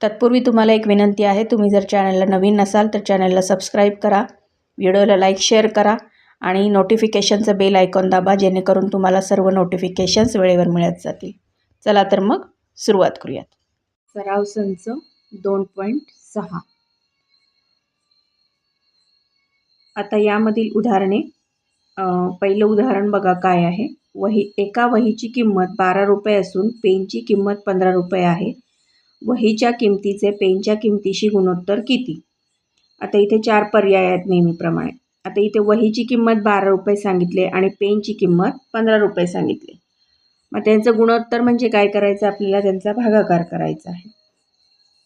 तत्पूर्वी तुम्हाला एक विनंती आहे तुम्ही जर चॅनलला नवीन नसाल तर चॅनलला सबस्क्राईब करा व्हिडिओला लाईक शेअर करा आणि नोटिफिकेशनचं बेल आयकॉन दाबा जेणेकरून तुम्हाला सर्व नोटिफिकेशन्स वेळेवर मिळत जातील. चला तर मग सुरुवात करूयात. सराव संच दोन पॉईंट सहा. आता यामधील उदाहरणे पहिलं उदाहरण बघा काय आहे. वही एका वहीची किंमत बारा रुपये असून पेनची किंमत पंधरा रुपये आहे. वहीच्या किमतीचे पेनच्या किमतीशी गुणोत्तर किती? आता इथे चार पर्याय आहेत नेहमीप्रमाणे. आता इथे वहीची किंमत बारा रुपये सांगितले आणि पेनची किंमत पंधरा रुपये सांगितले. मग त्यांचं गुणोत्तर म्हणजे काय करायचं? आपल्याला त्यांचा भागाकार करायचा आहे.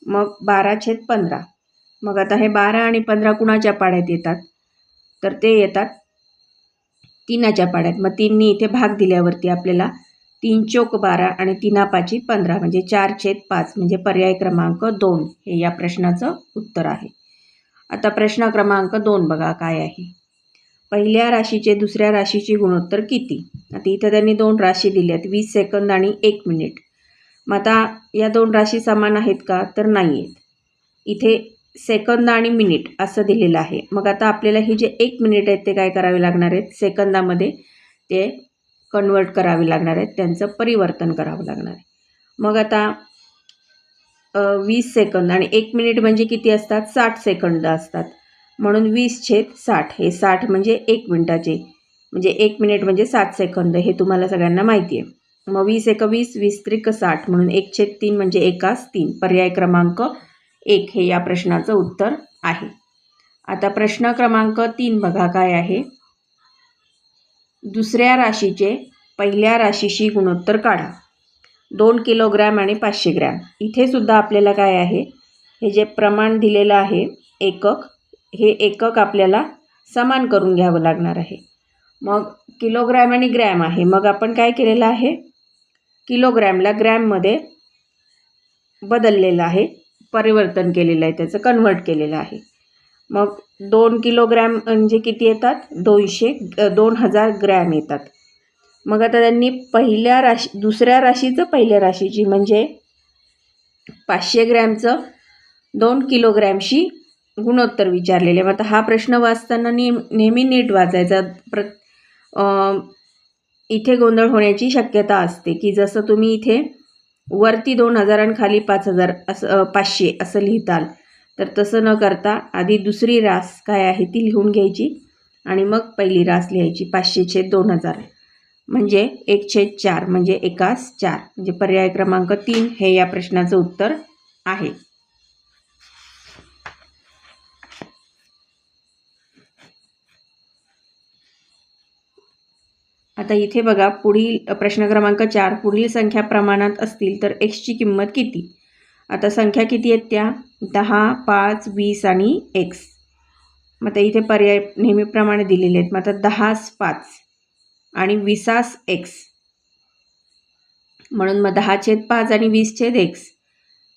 मग बारा छेद पंधरा. मग आता हे बारा आणि पंधरा कुणाच्या पाड्यात येतात? तर ते येतात तीनाच्या पाड्यात. मग तीननी इथे भाग दिल्यावरती आपल्याला तीन चोक बारा आणि तीना पाची पंधरा म्हणजे चार छेद पाच म्हणजे पर्याय क्रमांक दोन हे या प्रश्नाचं उत्तर आहे. आता प्रश्न क्रमांक दोन बघा काय आहे. पहिल्या राशीचे दुसऱ्या राशीची गुणोत्तर किती? आता इथं त्यांनी दोन राशी दिल्यात वीस सेकंद आणि एक मिनिट. मग आता या दोन राशी समान आहेत का? तर नाही आहेत. इथे सेकंद आणि मिनिट असं दिलेलं आहे. मग आता आपल्याला ही जे एक मिनिट आहेत ते काय करावे लागणार आहेत? सेकंदामध्ये ते कन्वर्ट करावी लागणार आहेत त्यांचं परिवर्तन करावं लागणार आहे. मग आता वीस सेकंद आणि एक मिनिट म्हणजे किती असतात? साठ सेकंद असतात. म्हणून वीस छेद साठ हे साठ म्हणजे एक मिनिटाचे म्हणजे एक मिनिट म्हणजे सात सेकंद हे तुम्हाला सगळ्यांना माहिती आहे. मग वीस एक वीस वीस त्रिक साठ म्हणून एक छेद तीन म्हणजे एकास तीन. पर्याय क्रमांक एक हे या प्रश्नाचं उत्तर आहे. आता प्रश्न क्रमांक तीन बघा काय आहे. दुसऱ्या राशीचे पहिल्या राशीशी गुणोत्तर काढा. दोन किलोग्रॅम आणि पाचशे ग्रॅम. इथेसुद्धा आपल्याला काय आहे? हे जे प्रमाण दिलेलं आहे एकक हे एकक आपल्याला समान करून घ्यावं लागणार आहे. मग किलोग्रॅम आणि ग्रॅम आहे. मग आपण काय केलेलं आहे? किलोग्रॅमला ग्रॅममध्ये बदललेलं आहे परिवर्तन केलेलं आहे त्याचं कन्वर्ट केलेलं आहे. मग दोन किलोग्रॅम म्हणजे किती येतात? दोनशे दोन हजार ग्रॅम येतात. मग आता त्यांनी पहिल्या राशी दुसऱ्या राशीचं पहिल्या राशीची म्हणजे पाचशे ग्रॅमचं दोन किलोग्रॅमशी गुणोत्तर विचारलेले. मग आता हा प्रश्न वाचताना नेह नेहमी नीट वाचायचा. प्र इथे गोंधळ होण्याची शक्यता असते की जसं तुम्ही इथे वरती दोन हजार आणि खाली पाच हजार असं पाचशे असं लिहिताल. तर तसं न करता आधी दुसरी रास काय आहे ती लिहून घ्यायची आणि मग पहिली रास लिहायची पाचशे छेद दोन हजार. म्हणजे एक छेद चार म्हणजे एकास चार. म्हणजे पर्याय क्रमांक तीन हे या प्रश्नाचं उत्तर आहे. आता इथे बघा पुढील प्रश्न क्रमांक चार पुढील संख्या प्रमाणात असतील तर एक्सची किंमत किती? आता संख्या किती आहेत त्या? दहा पाच वीस आणि एक्स. मग आता इथे पर्याय नेहमीप्रमाणे दिलेले आहेत. मग आता दहास पाच आणि विसास एक्स. म्हणून मग दहा छेद पाच आणि वीस छेद एक्स.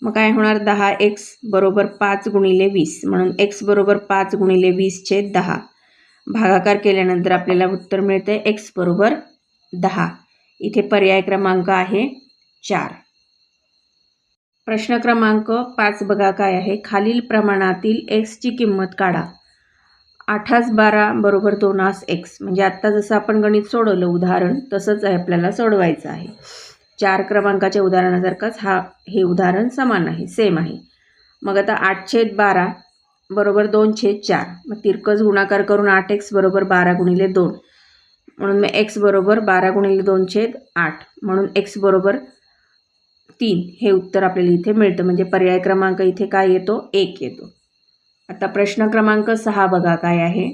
मग काय होणार? दहा एक्स बरोबर पाच गुणिले वीस. म्हणून एक्स बरोबर पाच गुणिले वीस छेद दहा. भागाकार केल्यानंतर आपल्याला उत्तर मिळते एक्स बरोबर दहा. इथे पर्याय क्रमांक आहे चार. प्रश्न क्रमांक पाच बघा काय आहे. खालील प्रमाणातील एक्सची किंमत काढा. आठास बारा बरोबर दोनास एक्स म्हणजे आत्ता जसं आपण गणित सोडवलं उदाहरण तसंच आहे आपल्याला सोडवायचं आहे. चार क्रमांकाच्या उदाहरणासारखंच हा हे उदाहरण समान आहे सेम आहे. मग आता आठ छेद बारा बरोबर दोन छेद चार. मग तिरकस गुणाकार करून आठ एक्स बरोबर बारा गुणिले दोन. म्हणून मग एक्स बरोबर बारा गुणिले दोन छेद आठ. म्हणून एक्स बरोबर तीन. हे उत्तर आपल्याला इथे मिळतं. म्हणजे पर्याय क्रमांक इथे काय येतो? एक येतो. आता प्रश्न क्रमांक सहा बघा काय आहे.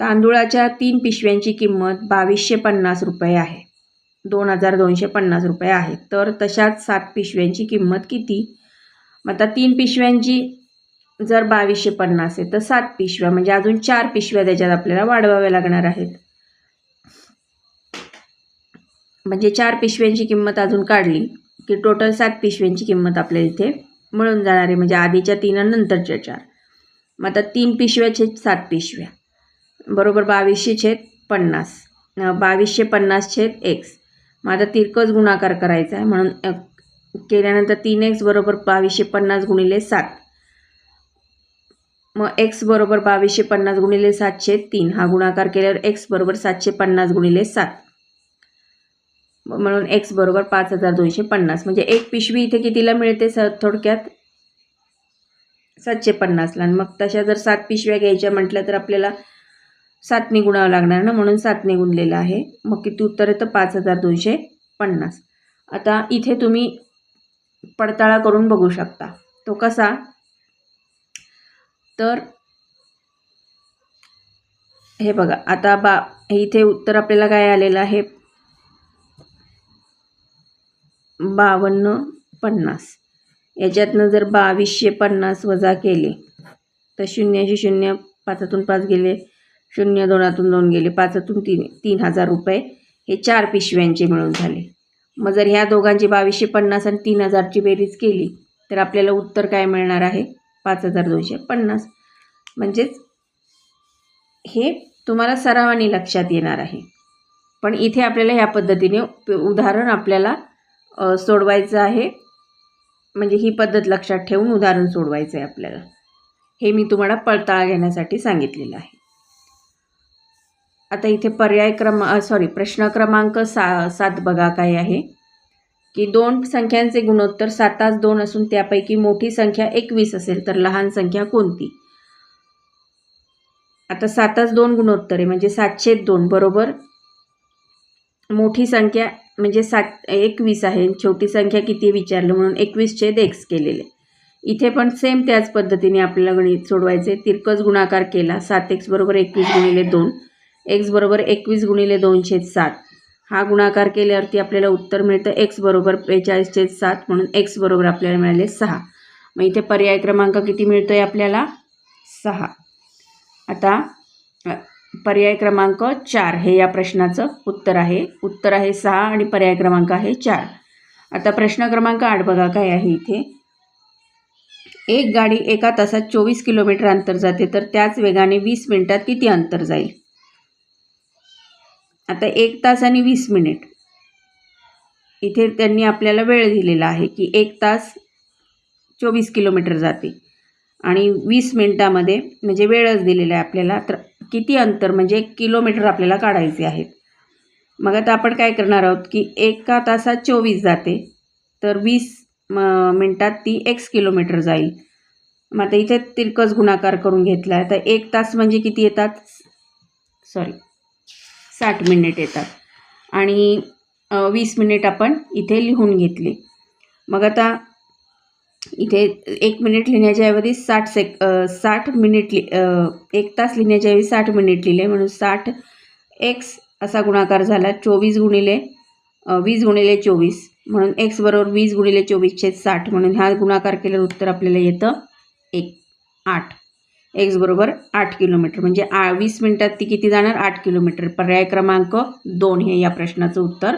तांदूळाच्या तीन पिशव्यांची किंमत बावीसशे पन्नास रुपये आहे. दोन हजार दोनशे पन्नास रुपये आहे. तर तशाच सात पिशव्यांची किंमत किती? मग आता तीन पिशव्यांची जर बावीसशे पन्नास आहे तर सात पिशव्या म्हणजे अजून चार पिशव्या त्याच्यात आपल्याला वाढवाव्या लागणार आहेत. म्हणजे चार पिशव्यांची किंमत अजून काढली की टोटल सात पिशव्यांची किंमत आपल्याला इथे मिळून जाणार आहे. म्हणजे आधीच्या तीन आणि नंतरच्या चार. मग आता तीन पिशव्याचे सात पिशव्या. बरोबर बावीसशे छेद पन्नास. बावीसशे पन्नास छेद एक्स मग आता तिरकस गुणाकार करायचा आहे. म्हणून केल्यानंतर तीन एक्स बरोबर बावीसशे पन्नास गुणिले सात. मग एक्स बरोबर बावीसशे पन्नास गुणिले सातशे तीन. हा गुणाकार केल्यावर एक्स बरोबर सातशे पन्नास गुणिले सात. म्हणून एक्स बरोबर पाच हजार दोनशे पन्नास. म्हणजे एक पिशवी इथे कितीला मिळते स थोडक्यात? सातशे पन्नासला. आणि मग तशा जर सात पिशव्या घ्यायच्या म्हटल्या तर आपल्याला सातने गुणावं लागणार ना? म्हणून सातने गुणलेलं आहे. मग किती उत्तर येतं? पाच हजार दोनशे पन्नास. आता इथे तुम्ही पडताळा करून बघू शकता. तो कसा? तर हे बघा. आता बा हे इथे उत्तर आपल्याला काय आलेलं आहे? बावन्न पन्नास. याच्यातनं जर बावीसशे पन्नास वजा केले तर शून्याशे शून्य पाचातून पाच गेले शून्य दोनातून दोन गेले पाचातून तीन तीन हजार रुपये हे चार पिशव्यांचे मिळून झाले. मग जर ह्या दोघांची बावीसशे पन्नास आणि तीन हजारची बेरीज केली तर आपल्याला उत्तर काय मिळणार आहे? पाच हजार दोनशे पन्नास. म्हणजेच हे तुम्हाला सरावाने लक्षात येणार आहे. पण इथे आपल्याला ह्या पद्धतीने प- उदाहरण आपल्याला सोडवायचं आहे. म्हणजे ही पद्धत लक्षात ठेवून उदाहरण सोडवायचं आहे आपल्याला. हे मी तुम्हाला पडताळा घेण्यासाठी सांगितलेलं आहे. आता इथे पर्याय क्रमा सॉरी प्रश्न क्रमांक सा सात बघा काय आहे. की दोन संख्यांचे गुणोत्तर सातास दोन असून त्यापैकी मोठी संख्या एकवीस असेल तर लहान संख्या कोणती? आता सातास दोन गुणोत्तर आहे म्हणजे सातशे दोन बरोबर? मोठी संख्या म्हणजे सात एकवीस आहे. छोटी संख्या किती विचारलं म्हणून एकवीसचे देक्स एक्स केलेले. इथे पण सेम त्याच पद्धतीने आपल्याला गणित सोडवायचे. तिरकस गुणाकार केला. सात एक्स बरोबर एकवीस गुणिले दोन. एक्स बरोबर एकवीस गुणिले दोनशे सात. हा गुणाकार केल्यावरती आपल्याला उत्तर मिळतं. एक्स बरोबर बेचाळीसचे सात म्हणून एक्स बरोबर आपल्याला मिळाले सहा. मग इथे पर्याय क्रमांक किती मिळतो आहे आपल्याला? सहा. आता पर्याय क्रमांक चार हे या प्रश्नाचं उत्तर आहे. उत्तर आहे सहा आणि पर्याय क्रमांक आहे चार. आता प्रश्न क्रमांक आठ बघा काय आहे इथे. एक गाडी एका तासात चोवीस किलोमीटर अंतर जाते तर त्याच वेगाने वीस मिनिटात किती अंतर जाईल? आता एक तास आणि वीस मिनिट. इथे त्यांनी आपल्याला वेळ दिलेला आहे की एक तास चोवीस किलोमीटर जाते आणि वीस मिनिटामध्ये म्हणजे वेळच दिलेला आहे आपल्याला तर किती अंतर म्हणजे एक किलोमीटर आपल्याला काढायचे आहेत. मग आता आपण काय करणार आहोत की एका तासात चोवीस जाते. तर वीस म मिनटात ती एक्स किलोमीटर जाईल. मग आता इथे तिरकस गुणाकार करून घेतला आहे. तर एक तास म्हणजे किती येतात? सॉरी साठ मिनिट येतात. आणि वीस मिनिट आपण इथे लिहून घेतले. मग आता इथे एक मिनिट लिहिण्याच्या ऐवजी साठ सेक साठ मिनिट लि एक तास लिहिण्याच्या ऐवजी साठ मिनिट लिहिले. म्हणून साठ एक्स असा गुणाकार झाला. चोवीस गुणिले वीस गुणिले चोवीस. म्हणून एक्स बरोबर वीस गुणिले चोवीस छेद साठ. म्हणून हा गुणाकार केल्यावर उत्तर आपल्याला येतं एक आठ. एक्स बरोबर आठ किलोमीटर म्हणजे आ वीस मिनटात ती किती जाणार? आठ किलोमीटर पर्याय क्रमांक दोन हे या प्रश्नाचं उत्तर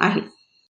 आहे.